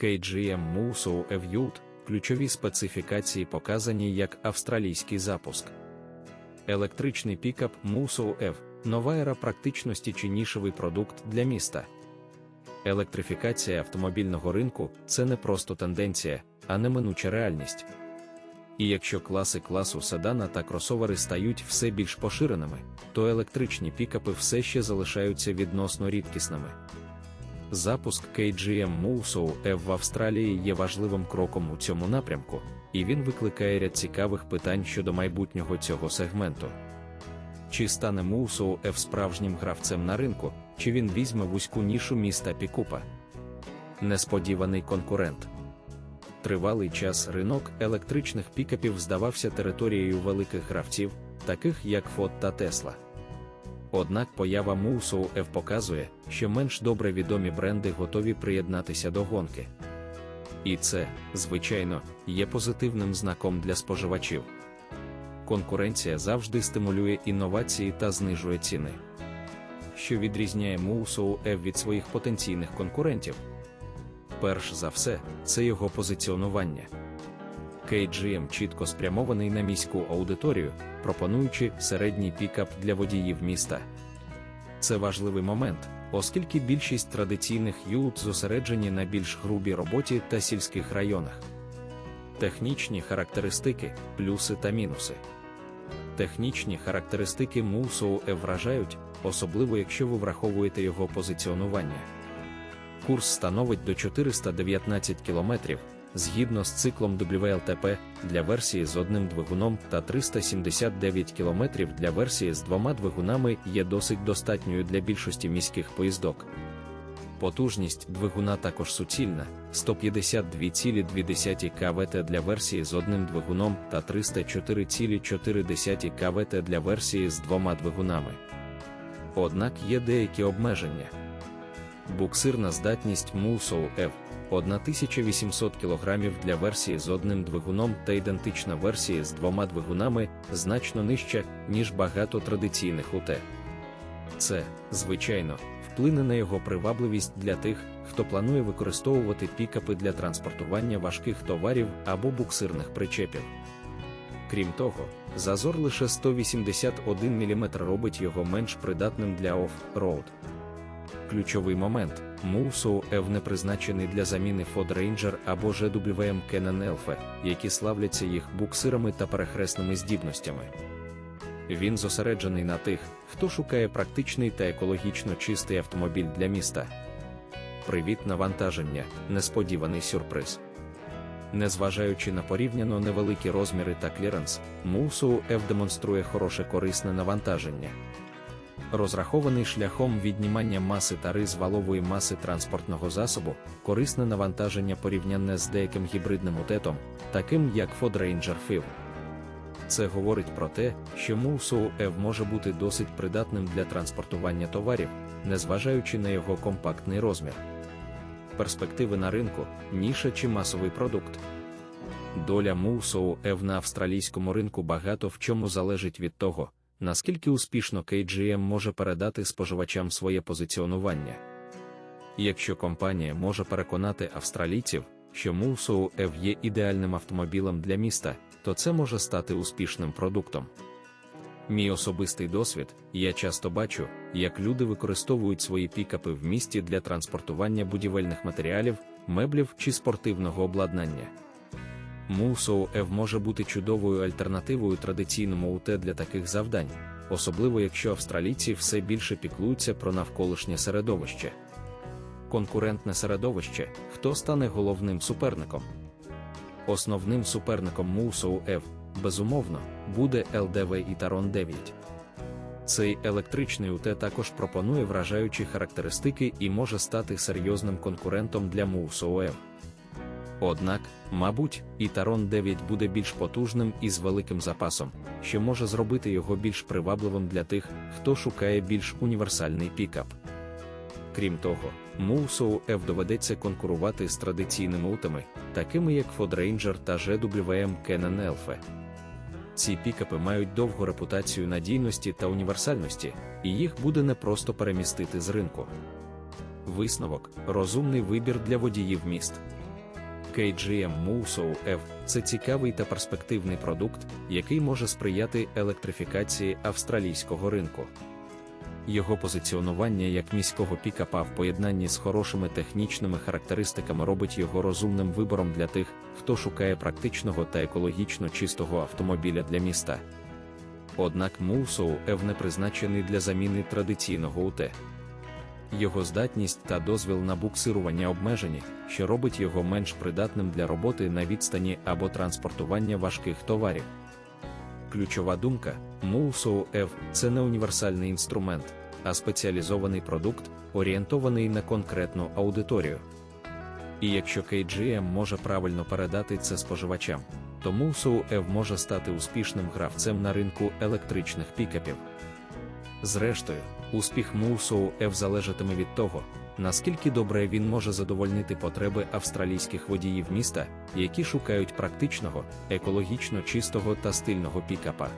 KGM Mooso Evyut ключові специфікації показані як австралійський запуск. Електричний пікап Mooso Ev – нова ера практичності чи нішевий продукт для міста. Електрифікація автомобільного ринку це не просто тенденція, а неминуча реальність. І якщо класи класу седана та кросовери стають все більш поширеними, то електричні пікапи все ще залишаються відносно рідкісними. Запуск KGM Mooso Ev в Австралії є важливим кроком у цьому напрямку, і він викликає ряд цікавих питань щодо майбутнього цього сегменту. Чи стане Mooso Ev справжнім гравцем на ринку, чи він візьме вузьку нішу міста Пікупа? Несподіваний конкурент. Тривалий час ринок електричних пікапів здавався територією великих гравців, таких як Ford та Tesla. Однак поява Mooso Ev показує, що менш добре відомі бренди готові приєднатися до гонки. І це, звичайно, є позитивним знаком для споживачів. Конкуренція завжди стимулює інновації та знижує ціни. Що відрізняє Mooso Ev від своїх потенційних конкурентів? Перш за все, це його позиціонування. KGM чітко спрямований на міську аудиторію, пропонуючи середній пікап для водіїв міста. Це важливий момент, оскільки більшість традиційних юлт зосереджені на більш грубій роботі та сільських районах. Технічні характеристики, плюси та мінуси. Технічні характеристики Mooso E вражають, особливо якщо ви враховуєте його позиціонування. Курс становить до 419 км, згідно з циклом WLTP для версії з одним двигуном та 379 км для версії з двома двигунами є досить достатньою для більшості міських поїздок. Потужність двигуна також суцільна 152,2 КВТ для версії з одним двигуном та 304,4 КВТ для версії з двома двигунами. Однак є деякі обмеження. Буксирна здатність Mooso F 1800 кг для версії з одним двигуном та ідентична версії з двома двигунами значно нижча, ніж багато традиційних УТ. Це, звичайно, вплине на його привабливість для тих, хто планує використовувати пікапи для транспортування важких товарів або буксирних причепів. Крім того, зазор лише 181 мм робить його менш придатним для оф-роуд. Ключовий момент Mooso Ev не призначений для заміни Ford Ranger або GWM Canon Elfe, які славляться їх буксирами та перехресними здібностями. Він зосереджений на тих, хто шукає практичний та екологічно чистий автомобіль для міста. Привіт навантаження, несподіваний сюрприз. Незважаючи на порівняно невеликі розміри та кліренс, Mooso F демонструє хороше корисне навантаження. Розрахований шляхом віднімання маси та риз валової маси транспортного засобу, корисне навантаження порівнянне з деяким гібридним утетом, таким як Ford Ranger FIV. Це говорить про те, що Mooso Ev може бути досить придатним для транспортування товарів, незважаючи на його компактний розмір. Перспективи на ринку, ніша чи масовий продукт. Доля Mooso Ev на австралійському ринку багато в чому залежить від того, наскільки успішно KGM може передати споживачам своє позиціонування. Якщо компанія може переконати австралійців, що Mooso Ev є ідеальним автомобілем для міста, то це може стати успішним продуктом. Мій особистий досвід, я часто бачу, як люди використовують свої пікапи в місті для транспортування будівельних матеріалів, меблів чи спортивного обладнання. Mooso Ev може бути чудовою альтернативою традиційному УТ для таких завдань, особливо якщо австралійці все більше піклуються про навколишнє середовище. Конкурентне середовище хто стане головним суперником? Основним суперником Mooso Ev, безумовно, буде LDV і Taron 9. Цей електричний УТ також пропонує вражаючі характеристики і може стати серйозним конкурентом для Mooso Ev. Однак, мабуть, і Taron 9 буде більш потужним і з великим запасом, що може зробити його більш привабливим для тих, хто шукає більш універсальний пікап. Крім того, Mooso F доведеться конкурувати з традиційними утами, такими як Ford Ranger та GWM Canon Elfe. Ці пікапи мають довгу репутацію надійності та універсальності, і їх буде непросто перемістити з ринку. Висновок розумний вибір для водіїв міст. KGM Moosow F – це цікавий та перспективний продукт, який може сприяти електрифікації австралійського ринку. Його позиціонування як міського пікапа в поєднанні з хорошими технічними характеристиками робить його розумним вибором для тих, хто шукає практичного та екологічно чистого автомобіля для міста. Однак Moosow F не призначений для заміни традиційного УТ. Його здатність та дозвіл на буксирування обмежені, що робить його менш придатним для роботи на відстані або транспортування важких товарів. Ключова думка Moosow F – це не універсальний інструмент, а спеціалізований продукт, орієнтований на конкретну аудиторію. І якщо KGM може правильно передати це споживачам, то Moosow F може стати успішним гравцем на ринку електричних пікапів. Зрештою, успіх Мусоу F залежатиме від того, наскільки добре він може задовольнити потреби австралійських водіїв міста, які шукають практичного, екологічно чистого та стильного пікапа.